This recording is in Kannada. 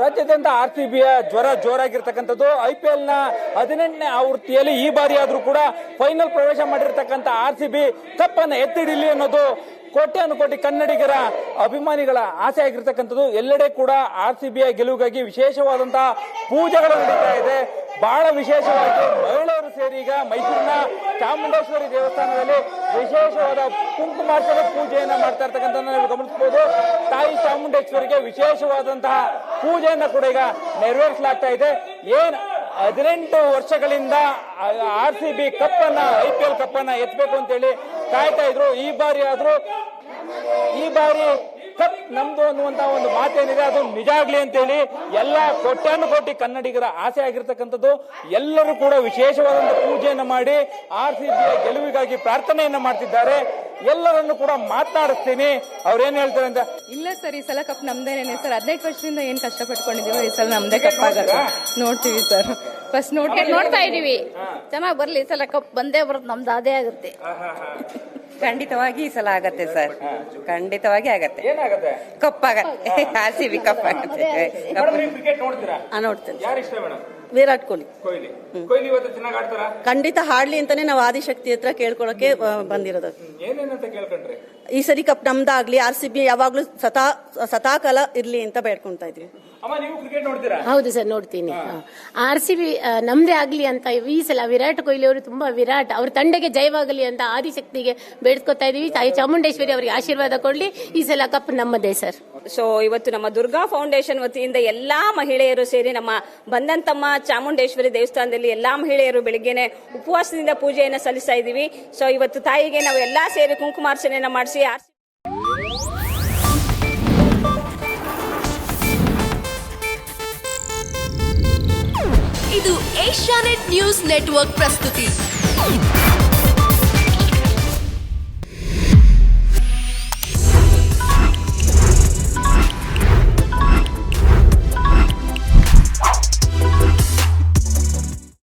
ರಾಜ್ಯಾದ್ಯಂತ ಆರ್ ಸಿ ಬಿಯ ಜ್ವರ ಜೋರಾಗಿರ್ತಕ್ಕಂಥದ್ದು, ಐ ಪಿ ನ ಹದಿನೆಂಟನೇ ಆವೃತ್ತಿಯಲ್ಲಿ ಈ ಬಾರಿ ಆದ್ರೂ ಕೂಡ ಫೈನಲ್ ಪ್ರವೇಶ ಮಾಡಿರ್ತಕ್ಕಂಥ ಆರ್ ಸಿ ಬಿ ಕಪ್ ಅನ್ನು ಎತ್ತಿಡಿಲಿ ಅನ್ನೋದು ಕೋಟ್ಯಾನು ಕೋಟಿ ಕನ್ನಡಿಗರ ಅಭಿಮಾನಿಗಳ ಆಸೆ ಆಗಿರ್ತಕ್ಕಂಥದ್ದು. ಎಲ್ಲೆಡೆ ಕೂಡ ಆರ್ ಸಿ ಬಿಯ ಗೆಲುವಿಗಾಗಿ ವಿಶೇಷವಾದಂತಹ ಪೂಜೆಗಳು ನಡೀತಾ ಇದೆ. ಬಹಳ ವಿಶೇಷವಾಗಿ ಮಹಿಳೆಯರು ಸೇರಿ ಈಗ ಮೈಸೂರಿನ ಚಾಮುಂಡೇಶ್ವರಿ ದೇವಸ್ಥಾನದಲ್ಲಿ ವಿಶೇಷವಾದ ಕುಂಕುಮಾರ್ಚನ ಪೂಜೆಯನ್ನ ಮಾಡ್ತಾ ಇರ್ತಕ್ಕಂಥ ನಾವು ಗಮನಿಸಬಹುದು. ತಾಯಿ ಚಾಮುಂಡೇಶ್ವರಿಗೆ ವಿಶೇಷವಾದಂತಹ ಪೂಜೆಯನ್ನ ಕೂಡ ಈಗ ನೆರವೇರಿಸಲಾಗ್ತಾ ಇದೆ. ಏನ್ ಹದಿನೆಂಟು ವರ್ಷಗಳಿಂದ ಆರ್ ಸಿ ಬಿ ಕಪ್ ಅನ್ನ, ಐ ಪಿ ಎಲ್ ಕಪ್ ಅನ್ನ ಎತ್ತಬೇಕು ಅಂತೇಳಿ ಕಾಯ್ತಾ ಇದ್ರು. ಈ ಬಾರಿ ಆದ್ರೂ ಈ ಬಾರಿ ಕಪ್ ನಮ್ದು ಅನ್ನುವಂತ ಒಂದು ಮಾತೇನಿದೆ ಅದು ನಿಜ ಆಗ್ಲಿ ಅಂತೇಳಿ ಎಲ್ಲ ಕೋಟ್ಯಾನು ಕೋಟಿ ಕನ್ನಡಿಗರ ಆಸೆ ಆಗಿರ್ತಕ್ಕಂಥದ್ದು. ಎಲ್ಲರೂ ಕೂಡ ವಿಶೇಷವಾದಂತ ಪೂಜೆಯನ್ನು ಮಾಡಿ ಆರ್ ಸಿ ಬಿಯ ಗೆಲುವಿಗಾಗಿ ಪ್ರಾರ್ಥನೆಯನ್ನ ಮಾಡ್ತಿದ್ದಾರೆ. ಎಲ್ಲರನ್ನು ಕೂಡ ಮಾತನಾಡಿಸ್ತೀನಿ. ಅವ್ರೇನ್ ಹೇಳ್ತಾರೆ ಅಂತ? ಇಲ್ಲ ಸರ್ ಈ ಸಲ ಕಪ್ ನಮ್ದೇನೆ ಸರ್. ಹದಿನೆಂಟು ವರ್ಷದಿಂದ ಏನ್ ಪಟ್ಕೊಂಡಿದೀವೋ ಈ ಸಲ ನಮ್ದೇ ಕಪ್ ಆಗಲ್ಲ. ನೋಡ್ತೀವಿ ಸರ್. ಫಸ್ಟ್ ನೋಡ್ತೀವಿ. ನೋಡ್ತಾ ಇದೀವಿ ಚೆನ್ನಾಗಿ ಬರ್ಲಿ ಈ ಸಲ ಕಪ್ ಬಂದೇ ಬರುತ್ತೆ ನಮ್ದು ಅದೇ ಆಗುತ್ತೆ. ಖಂಡಿತವಾಗಿ ಈ ಸಲ ಆಗತ್ತೆ ಸರ್. ಖಂಡಿತವಾಗಿ ಆಗತ್ತೆ. ಕಪ್ಪಾಗತ್ತೆ. R C B ಕಪ್ಪಾಗತ್ತೆ. ಮೇಡಮ್ ನೀವು ಕ್ರಿಕೆಟ್ ನೋಡ್ತೀರಾ? ನೋಡ್ತೇನೆ. ಯಾರು ಇಷ್ಟ ಮೇಡಮ್? ವಿರಾಟ್ ಕೊಹ್ಲಿ. ಕೊಹ್ಲಿ. ಕೊಹ್ಲಿ ಇವತ್ತು ಚೆನ್ನಾಗಿ ಆಡ್ತಾರ? ಖಂಡಿತ ಹಾಡ್ಲಿ ಅಂತಾನೆ ನಾವು ಆದಿಶಕ್ತಿ ಹತ್ರ ಕೇಳ್ಕೊಳಕ್ಕೆ ಆ, ಬಂದಿರೋದು. ಏನೇನಂತ ಕೇಳ್ಕೊಂಡ್ರಿ? ಈ ಸರಿ ಕಪ್ ನಮ್ದಾಗ್ಲಿ ಆರ್ ಸಿ ಬಿ ಯಾವಾಗ್ಲೂ ಸತಾ ಸತಾಕಾಲ ಇರ್ಲಿ ಅಂತ ಬೇಡ್ಕೊಂತಾ ಇದ್ವಿ. ಅಮ್ಮ ನೀವು ಕ್ರಿಕೆಟ್ ನೋಡ್ತೀರಾ? ಹೌದು ಸರ್ ನೋಡ್ತೀನಿ. ಆರ್ ಸಿ ಬಿ ನಮ್ದೇ ಆಗ್ಲಿ ಅಂತ ಈ ಸಲ ವಿರಾಟ್ ಕೊಹ್ಲಿ ಅವರು ತುಂಬಾ ವಿರಾಟ್ ಅವ್ರ ತಂಡಕ್ಕೆ ಜಯವಾಗಲಿ ಅಂತ ಆದಿಶಕ್ತಿಗೆ ಬೇಡ್ಕೊತಾ ಇದೀವಿ ತಾಯಿ ಚಾಮುಂಡೇಶ್ವರಿ ಅವರಿಗೆ ಆಶೀರ್ವಾದ ಕೊಡ್ಲಿ. ಈ ಸಲ ಕಪ್ ನಮ್ಮದೇ ಸರ್. ಸೊ ಇವತ್ತು ನಮ್ಮ ದುರ್ಗಾ ಫೌಂಡೇಶನ್ ವತಿಯಿಂದ ಎಲ್ಲಾ ಮಹಿಳೆಯರು ಸೇರಿ ನಮ್ಮ ಬಂದಂತಮ್ಮ ಚಾಮುಂಡೇಶ್ವರಿ ದೇವಸ್ಥಾನದಲ್ಲಿ ಎಲ್ಲಾ ಮಹಿಳೆಯರು ಬೆಳಿಗ್ಗೆನೆ ಉಪವಾಸದಿಂದ ಪೂಜೆಯನ್ನು ಸಲ್ಲಿಸ್ತಾ ಇದೀವಿ ಸೊ ಇವತ್ತು ತಾಯಿಗೆ ನಾವು ಎಲ್ಲಾ ಸೇರಿ ಕುಂಕುಮಾರ್ಚನೆಯನ್ನು ಮಾಡಿಸಿ ಇದು ಏಷ್ಯಾನೆಟ್ ನ್ಯೂಸ್ ನೆಟ್ವರ್ಕ್ ಪ್ರಸ್ತುತಿ.